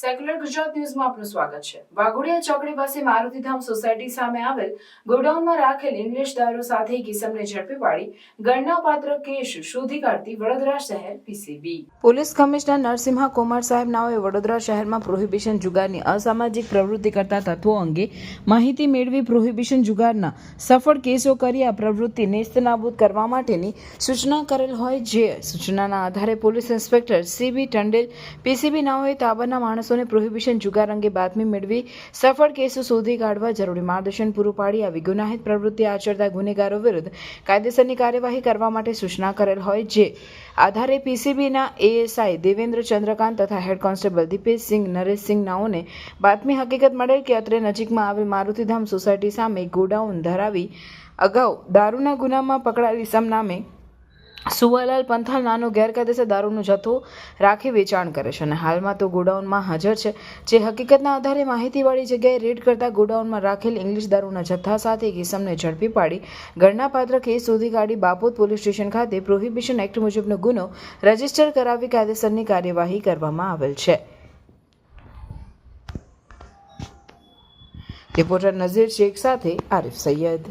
Secular Gujarat ન્યૂઝમાં આપનું સ્વાગત છે. વાઘોડિયા ચોકડી પાસે મારુતિધામ સોસાયટી સામે આવેલ ગોડાઉનમાં રાખેલ ઇંગ્લિશ દારૂ સાથે કિસમને ઝડપી પાડી ગણનાપાત્ર કેસ શોધી કાઢતી વડોદરા શહેર PCB police commissioner Narasimha Kumar સાહેબ નાઓએ વડોદરા શહેરમાં પ્રોહિબિશન જુગારની અસામાજિક પ્રવૃત્તિ કરતા તત્વો અંગે માહિતી મેળવી પ્રોહિબિશન જુગારના સફળ કેસો કરી આ પ્રવૃત્તિ નેસ્તનાબૂદ કરવા માટેની સૂચના કરેલ હોય જે સૂચનાના આધારે police inspector C B Tandel PCB નાઓએ તાબાના માણસોને પ્રોહિબિશન જુગાર અંગે બાતમી મેળવી સફળ કેસો શોધી કાઢવા જરૂરી માર્ગદર્શન પૂરું પાડી આવી. ગુનાહિત પ્રવૃત્તિ આચરતા ગુનેગારો વિરુદ્ધ કાયદેસરની કાર્યવાહી કરવા માટે સૂચના કરેલ હોય જે આધારે પીસીબીના એએસઆઈ દેવેન્દ્ર ચંદ્રકાંત તથા હેડ કોન્સ્ટેબલ દીપેશસિંહ નરેશસિંહ નાઓને બાતમી હકીકત મળેલ કે અત્રે નજીકમાં આવેલ મારુતિધામ સોસાયટી સામે ગોડાઉન ધરાવી અગાઉ દારૂના ગુનામાં પકડાયેલ ઇસમ નામે સુવાલાલ પંથાલ નાનો ગેરકાયદેસર દારૂનો જથ્થો રાખી વેચાણ કરે છે અને હાલમાં તો ગોડાઉનમાં હાજર છે. જે હકીકતના આધારે માહિતીવાળી જગ્યાએ રેડ કરતા ગોડાઉનમાં રાખેલ ઇંગ્લિશ દારૂના જથ્થા સાથે કિસમને ઝડપી પાડી ગણનાપાત્ર કેસ શોધી કાઢી બાપોદ પોલીસ સ્ટેશન ખાતે પ્રોહિબિશન એક્ટ મુજબનો ગુનો રજિસ્ટર કરાવી કાયદેસરની કાર્યવાહી કરવામાં આવેલ છે. રિપોર્ટર નઝીર શેખ સાથે આરિફ સૈયદ.